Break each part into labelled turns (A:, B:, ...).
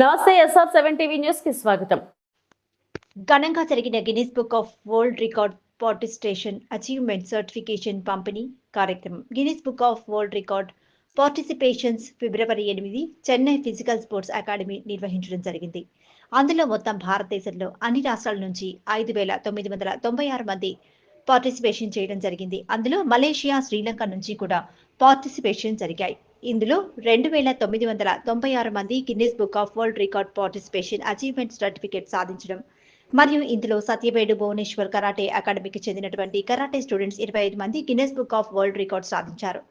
A: నమస్తే SR seven TV న్యూస్కి స్వాగతం.
B: ఘనంగా జరిగిన Guinness Book of World Record participation achievement certification పంపిణీ కార్యక్రమం. Guinness Book of World Record participations ఫిబ్రవరి ఎనిమిది చెన్నై ఫిజికల్ స్పోర్ట్స్ అకాడమీ నిర్వహించడం జరిగింది. అందులో మొత్తం భారతదేశంలో అన్ని రాష్ట్రాల నుంచి ఐదు వేల తొమ్మిది వందల తొంభై ఆరు మంది పార్టిసిపేషన్ చేయడం జరిగింది. అందులో మలేషియా శ్రీలంక నుంచి కూడా పార్టిసిపేషన్ జరిగాయి. ఇందులో రెండు వేల తొమ్మిది వందల తొంభై ఆరు మంది Guinness book of world record participation achievement certificate సాధించడం. మరియు ఇందులో సత్యవేడు భువనేశ్వర్ కరాటే అకాడమీకి చెందినటువంటి కరాటే స్టూడెంట్స్ ఇరవై ఐదు మంది Guinness book of world record సాధించారు.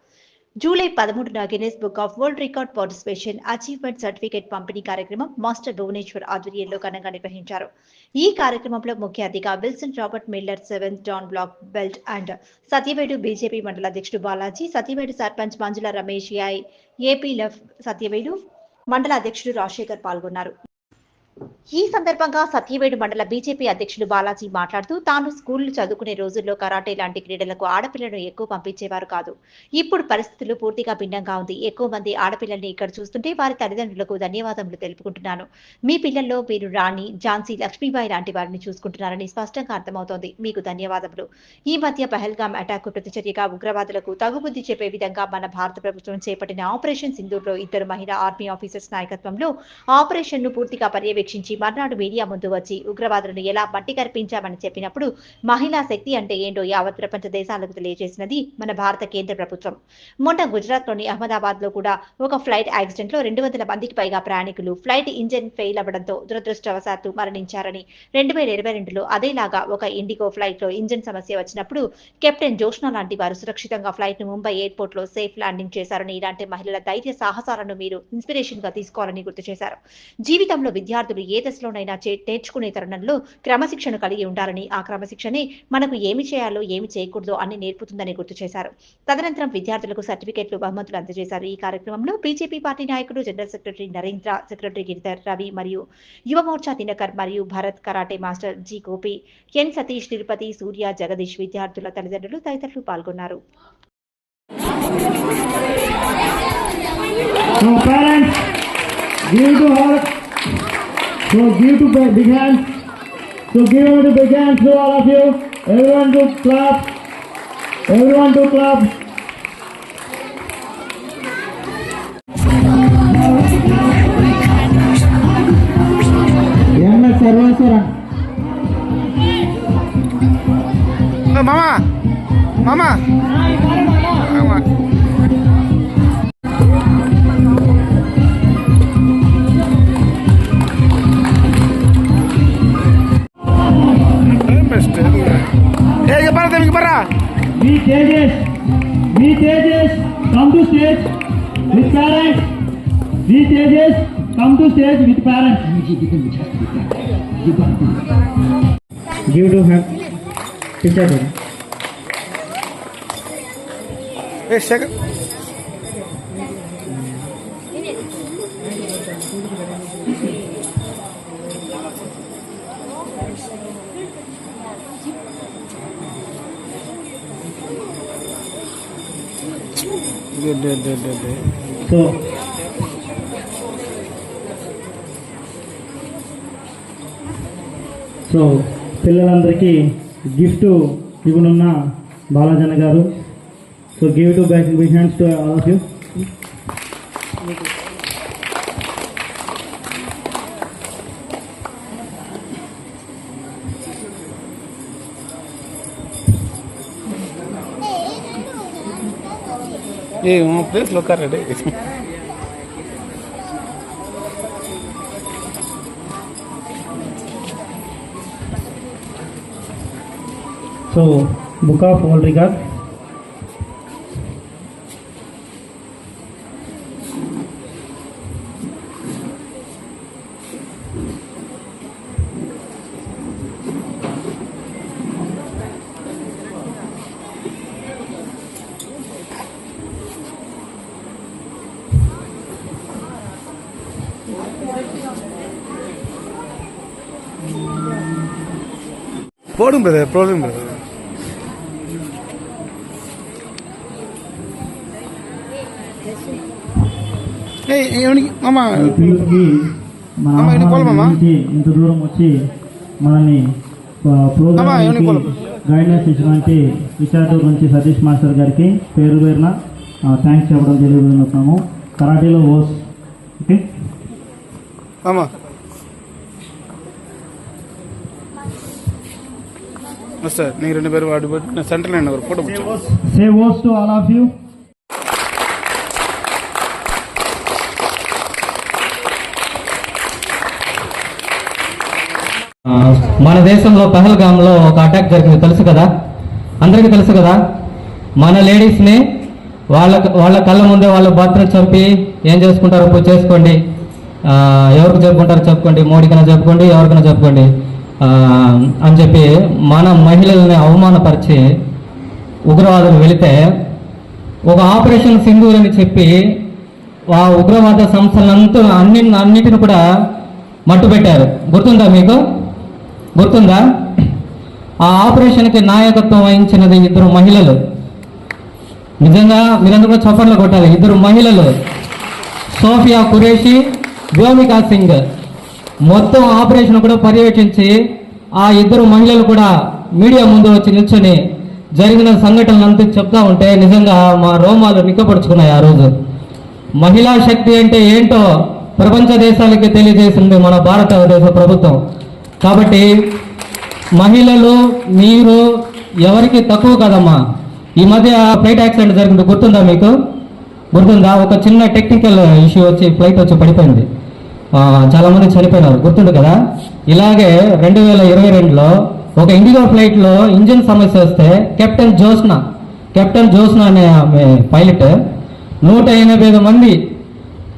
B: జూలై పదమూడున Guinness book of world record participation achievement certificate పంపిణీ కార్యక్రమం మాస్టర్ భువనేశ్వర్ ఆధ్వర్యంలో ఘనంగా నిర్వహించారు. ఈ కార్యక్రమంలో ముఖ్య అతిథిగా Wilson Robert Miller seventh dan black belt and Satyavedu BJP మండల అధ్యక్షుడు బాలాజీ సత్యవేడు సర్పంచ్ మంజుల రమేష్ యాయ్ ఏపీ లెఫ్ సత్యవేడు మండల అధ్యక్షుడు రాజశేఖర్ పాల్గొన్నారు. ఈ సందర్భంగా సత్యవేడు మండల బీజేపీ అధ్యక్షులు బాలాజీ మాట్లాడుతూ తాను స్కూళ్ళు చదువుకునే రోజుల్లో కరాటే లాంటి క్రీడలకు ఆడపిల్లను ఎక్కువ పంపించేవారు కాదు. ఇప్పుడు పరిస్థితులు పూర్తిగా భిన్నంగా ఉంది. ఎక్కువ మంది ఆడపిల్లల్ని ఇక్కడ చూస్తుంటే వారి తల్లిదండ్రులకు ధన్యవాదములు తెలుపుకుంటున్నాను. మీ పిల్లల్లో మీరు రాణి ఝాన్సీ లక్ష్మీబాయి లాంటి వారిని చూసుకుంటున్నారని స్పష్టంగా అర్థమవుతోంది. మీకు ధన్యవాదములు. ఈ మధ్య పహల్గామ్ అటాక్ ప్రతిచర్యగా ఉగ్రవాదులకు తగుబుద్ధి చెప్పే విధంగా మన భారత ప్రభుత్వం చేపట్టిన ఆపరేషన్ సింధూర్లో ఇద్దరు మహిళా ఆర్మీ ఆఫీసర్స్ నాయకత్వంలో ఆపరేషన్ను పూర్తిగా పర్యవేక్షించి మర్నాడు మీడియా ముందు వచ్చి ఉగ్రవాదులను ఎలా మట్టి కనిపించామని చెప్పినప్పుడు మహిళా శక్తి అంటే ఏంటో యావత్ ప్రపంచ దేశాలకు తెలియజేసినది మన భారత కేంద్ర ప్రభుత్వం. మొన్న గుజరాత్లోని అహ్మదాబాద్లో కూడా ఒక ఫ్లైట్ యాక్సిడెంట్లో రెండు వందల మందికి పైగా ప్రయాణికులు ఫ్లైట్ ఇంజిన్ ఫెయిల్ అవ్వడంతో దురదృష్టవశాత్తు మరణించారని రెండు వేల ఇరవై రెండులో అదేలాగా ఒక ఇండిగో ఫ్లైట్లో ఇంజిన్ సమస్య వచ్చినప్పుడు కెప్టెన్ జోష్నా లాంటి వారు సురక్షితంగా ఫ్లైట్ను ముంబై ఎయిర్పోర్ట్లో సేఫ్ ల్యాండింగ్ చేశారని ఇలాంటి మహిళల ధైర్య సాహసాలను మీరు ఇన్స్పిరేషన్గా తీసుకోవాలని గుర్తు చేశారు. జీవితంలో విద్యార్థులు ఏ దశలోనైనా నేర్చుకునే తరుణంలో క్రమశిక్షణ కలిగి ఉండాలని ఆ క్రమశిక్షణే మనకు ఏమి చేయాలో ఏమి చేయకూడదో అని నేర్పుతుందని గుర్తు చేశారు తదనంతరం విద్యార్థులకు సర్టిఫికెట్లు బహుమతులు అందజేశారు ఈ కార్యక్రమంలో బీజేపీ పార్టీ నాయకుడు general secretary Narendra secretary Giridhar Ravi మరియు యువ మోర్చా దినకర్ మరియు Bharat karate master G Gopi N Satish Tirupati Surya Jagadish విద్యార్థుల తల్లిదండ్రులు తదితరులు పాల్గొన్నారు
C: So parents, give to her. So give to big hand. So give him to big hand to all of you. Everyone to clap. Everyone to clap.
D: Eh, mama, mama, mama. ఇక పరా ఇక పరా
C: మీ తేజస్ మీ Tejas come to stage with parents me Tejas come to stage with parents give to
D: her teacher
C: so so పిల్లలందరికీ gift ఇవ్వనున్న బాలాజన్న గారు. So give to back big hands to all of you
D: ఏ ప్లేస్లో
C: ready so book of world
D: போடும் brother போடும் brother ఏయ్ ఏమని మామ
C: పిల్లలకి మన
D: అమ్మా, ఎన్ని కోళ్ళు, మామ?
C: ఆహ్వానానికి ఇంత దూరం వచ్చి మనల్ని
D: అమ్మా, ఎన్ని
C: ప్రోగ్రామ్
D: కోళ్ళు?
C: గైడెన్స్ ఇచ్చినటువంటి విచారూరు నుంచి సతీష్ మాస్టర్ గారికి పేరు పేరున థ్యాంక్స్ చెప్పడం తెలియజేస్తున్నాము కరాటీలో ఓస్ ఓకే
D: అమ్మా సార్ నీకు రెండు పేరు వాడి పెట్టి నేను సెంటర్ లైన్ ఒకరు ఫోటో పిచ్చాను
C: say oss to all of you
E: ఆ, మన దేశంలో పహల్గామ్లో ఒక అటాక్ జరిగింది. తెలుసు కదా? అందరికీ తెలుసు కదా? మన లేడీస్ని వాళ్ళ వాళ్ళ కళ్ళ ముందే వాళ్ళ భర్తను చంపి ఏం చేసుకుంటారో చేసుకోండి. ఆ, ఎవరికి చెప్పుకుంటారో చెప్పుకోండి. మోడీకైనా చెప్పుకోండి ఎవరికైనా చెప్పుకోండి. ఆ, అని చెప్పి మన మహిళల్ని అవమానపరిచి ఉగ్రవాదులు వెళితే ఒక ఆపరేషన్ సింధూర్ అని చెప్పి ఆ ఉగ్రవాద సంస్థలంతా అన్ని అన్నిటిని కూడా మట్టుబెట్టారు. గుర్తుందా మీకు? గుర్తుందా? ఆ ఆపరేషన్కి నాయకత్వం వహించినది ఇద్దరు మహిళలు. నిజంగా మీరందరూ కూడా చప్పట్లు కొట్టాలి. ఇద్దరు మహిళలు. సోఫియా కురేషి వ్యోమికా సింగ్. మొత్తం ఆపరేషన్ కూడా పర్యవేక్షించి ఆ ఇద్దరు మహిళలు కూడా మీడియా ముందు వచ్చి నిల్చొని జరిగిన సంఘటనలంతా చెప్తా ఉంటే నిజంగా మా రోమాలు నిక్కపరుచుకున్నాయి ఆ రోజు. మహిళా శక్తి అంటే ఏంటో ప్రపంచ దేశాలకి తెలియజేసింది మన భారతదేశ ప్రభుత్వం. కాబట్టి మహిళలు మీరు ఎవరికి తక్కువ కదమ్మా. ఈ మధ్య ఫ్లైట్ యాక్సిడెంట్ జరిగింది గుర్తుందా మీకు? గుర్తుందా? ఒక చిన్న టెక్నికల్ ఇష్యూ వచ్చి ఫ్లైట్ వచ్చి పడిపోయింది. చాలా మంది చనిపోయినారు. గుర్తుండు కదా? ఇలాగే రెండు వేల ఇరవై రెండులో ఒక ఇండిగో ఫ్లైట్లో ఇంజిన్ సమస్య వస్తే కెప్టెన్ జోస్నా కెప్టెన్ జోస్నా అనే ఆమె పైలట్ నూట ఎనభై ఐదు మంది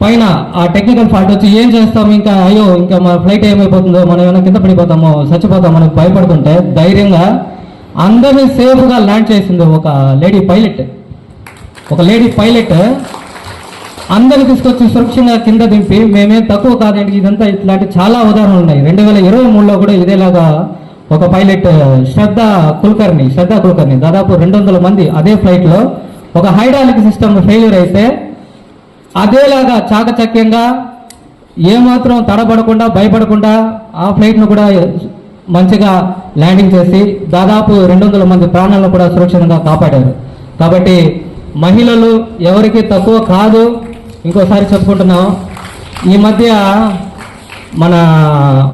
E: పైన ఆ టెక్నికల్ ఫాల్ట్ వచ్చి ఏం చేస్తాం ఇంకా? అయ్యో ఇంకా మా ఫ్లైట్ ఏమైపోతుందో మనం ఏమైనా కింద పడిపోతామో చచ్చిపోతాం మనకు భయపడుతుంటే ధైర్యంగా అందరినీ సేఫ్గా ల్యాండ్ చేసింది ఒక లేడీ పైలట్ ఒక లేడీ పైలట్ అందరిని తీసుకొచ్చి సురక్షంగా కింద దింపి మేమేం తక్కువ కాదండి ఇదంతా ఇట్లాంటి చాలా ఉదాహరణలు ఉన్నాయి. రెండు వేల ఇరవై మూడులో కూడా ఇదేలాగా ఒక పైలట్ శ్రద్ధ కుల్కర్ణి శ్రద్ధ కుల్కర్ణి దాదాపు రెండు వందల మంది అదే ఫ్లైట్లో ఒక హైడ్రాలిక్ సిస్టమ్ ఫెయిల్యూర్ అయితే అదేలాగా చాకచక్యంగా ఏమాత్రం తడబడకుండా భయపడకుండా ఆ ఫ్లైట్ను కూడా మంచిగా ల్యాండింగ్ చేసి దాదాపు రెండు వందల మంది ప్రాణాలను కూడా సురక్షితంగా కాపాడారు. కాబట్టి మహిళలు ఎవరికి తక్కువ కాదు ఇంకోసారి చెప్పుకుంటున్నాం. ఈ మధ్య మన